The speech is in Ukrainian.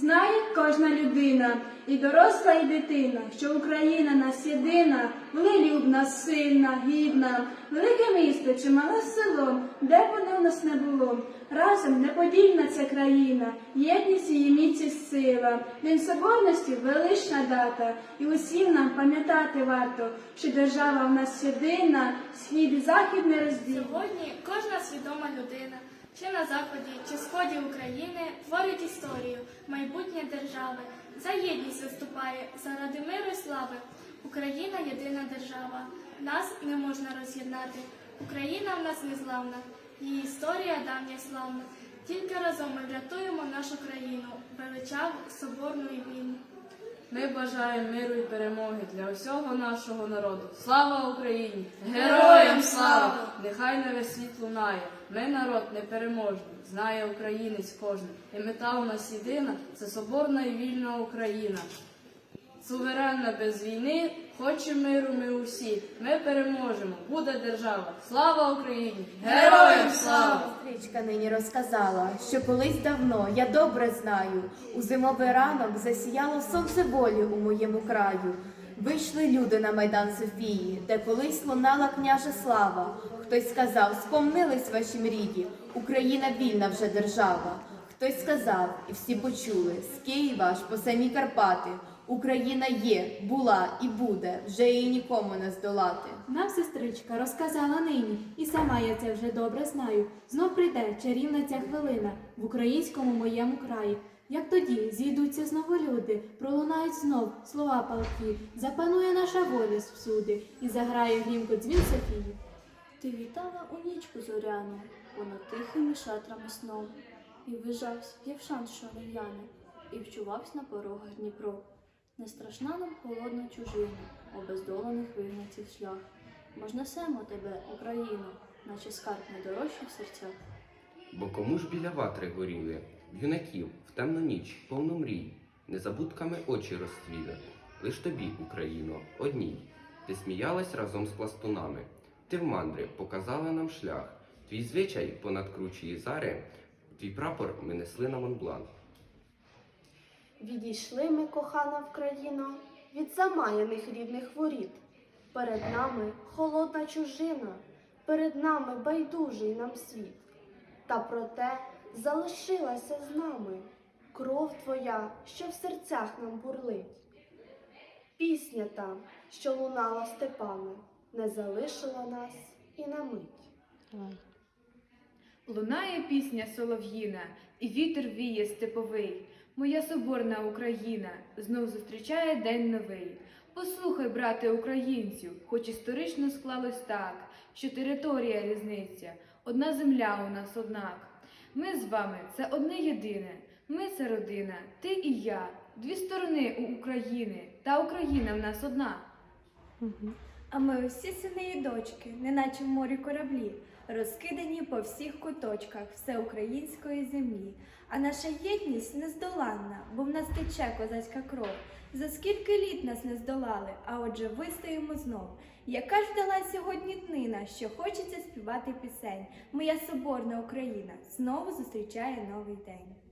Знає кожна людина, і доросла, і дитина, що Україна нас єдина, волелюбна, сильна, гідна, велике місто чи мале село, де б воно в нас не було. Разом неподільна ця країна, єдність її міці сила, День соборності велична дата, і усім нам пам'ятати варто, що держава в нас єдина, схід і захід не розділ. Сьогодні кожна свідома людина, чи на заході, чи сході України, творить історію, майбутнє держави, за єдність виступає, заради миру і слави. Україна єдина держава, нас не можна роз'єднати. Україна в нас незламна, її історія давня славна. Тільки разом ми врятуємо нашу країну, величав соборну і вільну. Ми бажаємо миру і перемоги для усього нашого народу. Слава Україні! Героям слава! Нехай на весь світ лунає. Ми народ непереможний, знає українець кожен. І мета у нас єдина це соборна і вільна Україна. Суверенна без війни, хоче миру ми усі. Ми переможемо, буде держава. Слава Україні! Героям слава! Сестричка нині розказала, що колись давно, я добре знаю, у зимовий ранок засіяло сонце волі у моєму краю. Вийшли люди на майдан Софії, де колись лунала княжа слава. Хтось сказав, спомнились ваші мрії, Україна вільна вже держава. Хтось сказав, і всі почули, з Києва аж по самі Карпати. Україна є, була і буде, вже її нікому не здолати. Нам сестричка розказала нині, і сама я це вже добре знаю. Знов прийде чарівна ця хвилина в українському моєму краї. Як тоді зійдуться знову люди, пролунають знов слова палки, запанує наша воля всюди, і заграє грімко дзвін Софії. Ти вітала у нічку зоряну, понад тихими шатрами сном, і вижавсь Євшан, що не і вчувавсь на порогах Дніпро. Не страшна нам холодна чужина, обездолених вигнаців шлях. Ми ж несемо тебе, Україну, наче скарб найдорожчий в серцях. Бо кому ж біля ватри горіли, юнаків в темну ніч, повну мрій, незабудками очі розцвіли. Лиш тобі, Україно, одній. Ти сміялась разом з пластунами. Ти в мандри показала нам шлях. Твій звичай понад кручі зари, твій прапор ми несли на Монблан. Відійшли ми, кохана Вкраїно, від замаяних рідних воріт. Перед нами холодна чужина, перед нами байдужий нам світ. Та проте залишилася з нами кров твоя, що в серцях нам бурлить. Пісня та, що лунала степами, не залишила нас і на мить. Лунає пісня солов'їна, і вітер віє степовий. Моя соборна Україна знов зустрічає день новий. Послухай, брате українцю, хоч історично склалось так, що територія різниця, одна земля у нас однак. Ми з вами це одне єдине. Ми це родина, ти і я, дві сторони у України, та Україна в нас одна. А ми усі сини і дочки, неначе в морі кораблі, розкидані по всіх куточках всеукраїнської землі. А наша єдність нездоланна, бо в нас тече козацька кров. За скільки літ нас не здолали, а отже вистоїмо знов. Яка ж дала сьогодні днина, що хочеться співати пісень? Моя соборна Україна знову зустрічає новий день.